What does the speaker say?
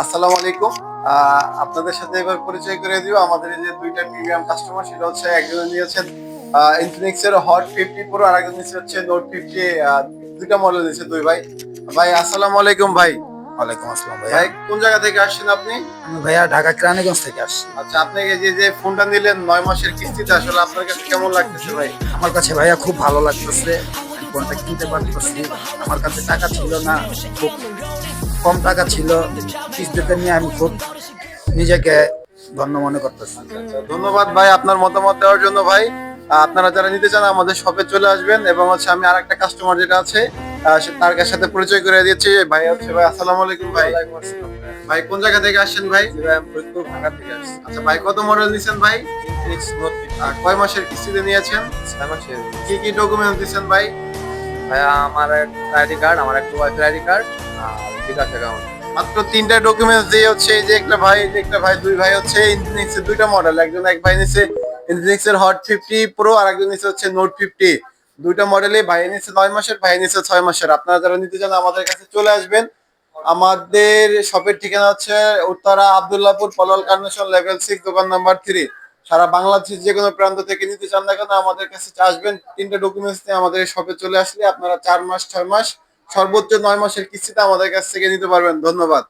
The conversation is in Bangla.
আসসালামু আলাইকুম। আপনাদের সাথে এবার পরিচয় করে দিব আমাদের এই যে দুইটা প্রিমিয়াম কাস্টমার সেটা হচ্ছে একজন নিয়েছেন ইনফিনিক্স এর হট ফিফটি প্রো আর একজন নিচ্ছে হচ্ছে নোট ফিফটি দুইটা মডেল নিচ্ছে দুই ভাই। ভাই আসসালামু আলাইকুম ভাই। ওয়ালাইকুম আসসালাম ভাইয়া। ভাই কোন জায়গা থেকে আসছেন আপনি? আমি ভাইয়া ঢাকা কেরানীগঞ্জ থেকে আসছি। আচ্ছা আপনি যে যে ফোনটা নিলেন নয় মাসের কিস্তিতে আসলে আপনার কাছে কেমন লাগতেছে ভাই? আমার কাছে ভাইয়া খুব ভালো লাগতেছে। ফোনটা কিনতে পারতেছি। আমার কাছে টাকা ছিল না। খুব কম টাকা ছিল কিস্তিতে নিয়ে আমি খুব নিজেকে ধন্য মনে করতেছি। আচ্ছা, ধন্যবাদ ভাই আপনার মতামত দেওয়ার জন্য ভাই। আপনারা যারা নিতে চান আমাদের শপে চলে আসবেন এবং হচ্ছে আমি আর একটা কাস্টমার যেটা আছে তার কাছে সাথে পরিচয় করে দিচ্ছি। ভাই হচ্ছে ভাই আসসালামু আলাইকুম ভাই। ভাই। কোন জায়গা থেকে আসছেন ভাই? ঢাকা থেকে আসছি। আচ্ছা ভাই কত মডেল নিছেন ভাই? কয় মাসের কিস্তিতে নিয়েছেন? কি কি ডকুমেন্ট দিচ্ছেন ভাই? ভাইয়া, আমার আইডি কার্ড আমার একটা ওয়াইফের আইডি কার্ড আর বিকাশ অ্যাকাউন্ট মাত্র তিনটা ডকুমেন্টস দিয়ে হচ্ছে এই যে একটা ভাই একটা ভাই, দুই ভাই হচ্ছে ইনফিনিক্স এর দুইটা মডেল একজন এক ভাই নিচ্ছে ইনফিনিক্স এর হট ফিফটি প্রো আর একজন নিচ্ছে হচ্ছে নোট ফিফটি দুইটা মডেলে ভাই নিচ্ছে নয় মাসের, ভাই নিচ্ছে ছয় মাসের। আপনারা যারা নিতে চান আমাদের কাছে চলে আসবেন। আমাদের শপের ঠিকানা হচ্ছে উত্তরা আবদুল্লাপুর, পলল কার্নেশন লেভেল সিক্স দোকান নাম্বার থ্রি সারা বাংলাদেশের যে কোনো প্রান্ত থেকে নিতে চান না কেন, আমাদের কাছে আসবেন। তিনটা ডকুমেন্টস নিয়ে আমাদের শপে চলে আসলে আপনারা চার মাস, ছয় মাস, সর্বোচ্চ নয় মাসের কিস্তিতে আমাদের কাছ থেকে নিতে পারবেন। ধন্যবাদ।